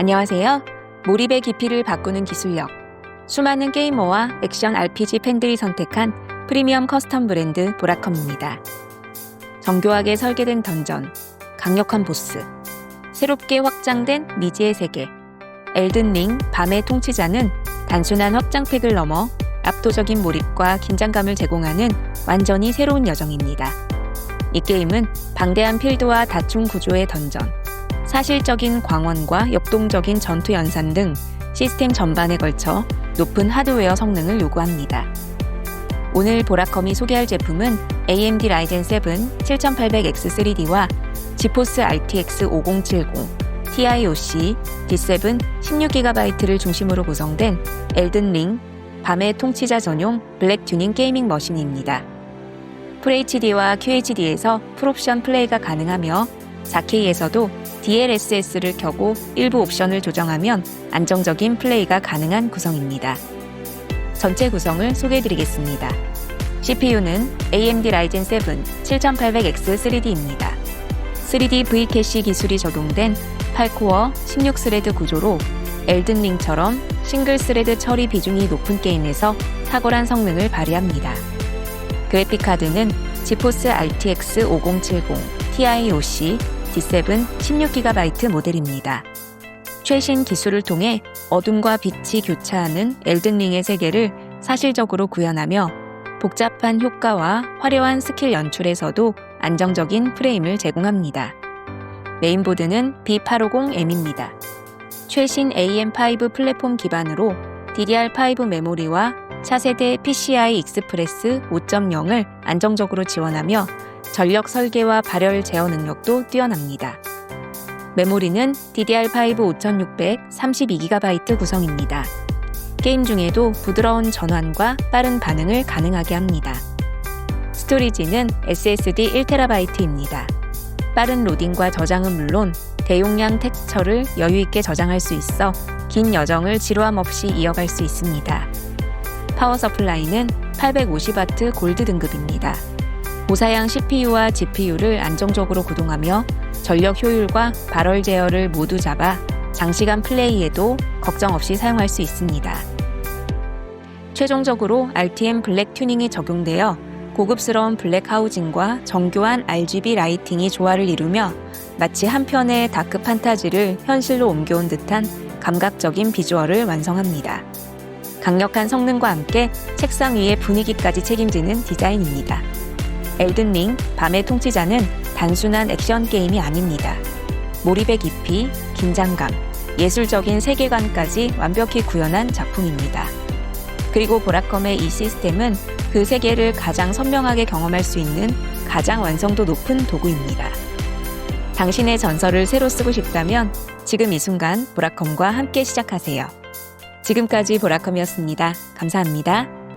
안녕하세요. 몰입의 깊이를 바꾸는 기술력. 수많은 게이머와 액션 RPG 팬들이 선택한 프리미엄 커스텀 브랜드 보라컴입니다. 정교하게 설계된 던전, 강력한 보스, 새롭게 확장된 미지의 세계, 엘든 링 밤의 통치자는 단순한 확장팩을 넘어 압도적인 몰입과 긴장감을 제공하는 완전히 새로운 여정입니다. 이 게임은 방대한 필드와 다중 구조의 던전, 사실적인 광원과 역동적인 전투 연산 등 시스템 전반에 걸쳐 높은 하드웨어 성능을 요구합니다. 오늘 보라컴이 소개할 제품은 AMD 라이젠 7 7800X3D와 지포스 RTX 5070, TIOC, D7 16GB를 중심으로 구성된 엘든 링 밤의 통치자 전용 블랙 튜닝 게이밍 머신입니다. FHD와 QHD에서 풀옵션 플레이가 가능하며 4K에서도 DLSS를 켜고 일부 옵션을 조정하면 안정적인 플레이가 가능한 구성입니다. 전체 구성을 소개해드리겠습니다. CPU는 AMD 라이젠 7 7800X3D입니다. 3D V캐시 기술이 적용된 8코어 16스레드 구조로 엘든링처럼 싱글 스레드 처리 비중이 높은 게임에서 탁월한 성능을 발휘합니다. 그래픽카드는 지포스 RTX 5070, TIOC, D7 16GB 모델입니다. 최신 기술을 통해 어둠과 빛이 교차하는 엘든링의 세계를 사실적으로 구현하며 복잡한 효과와 화려한 스킬 연출에서도 안정적인 프레임을 제공합니다. 메인보드는 B850M입니다. 최신 AM5 플랫폼 기반으로 DDR5 메모리와 차세대 PCI 익스프레스 5.0을 안정적으로 지원하며 전력 설계와 발열 제어 능력도 뛰어납니다. 메모리는 DDR5 5600 32GB 구성입니다. 게임 중에도 부드러운 전환과 빠른 반응을 가능하게 합니다. 스토리지는 SSD 1TB입니다. 빠른 로딩과 저장은 물론 대용량 텍스처를 여유있게 저장할 수 있어 긴 여정을 지루함 없이 이어갈 수 있습니다. 파워 서플라이는 850W 골드 등급입니다. 고사양 CPU와 GPU를 안정적으로 구동하며 전력 효율과 발열 제어를 모두 잡아 장시간 플레이에도 걱정 없이 사용할 수 있습니다. 최종적으로 RTM 블랙 튜닝이 적용되어 고급스러운 블랙 하우징과 정교한 RGB 라이팅이 조화를 이루며 마치 한 편의 다크 판타지를 현실로 옮겨온 듯한 감각적인 비주얼을 완성합니다. 강력한 성능과 함께 책상 위의 분위기까지 책임지는 디자인입니다. 엘든링 밤의 통치자는 단순한 액션 게임이 아닙니다. 몰입의 깊이, 긴장감, 예술적인 세계관까지 완벽히 구현한 작품입니다. 그리고 보라컴의 이 시스템은 그 세계를 가장 선명하게 경험할 수 있는 가장 완성도 높은 도구입니다. 당신의 전설을 새로 쓰고 싶다면 지금 이 순간 보라컴과 함께 시작하세요. 지금까지 보라컴이었습니다. 감사합니다.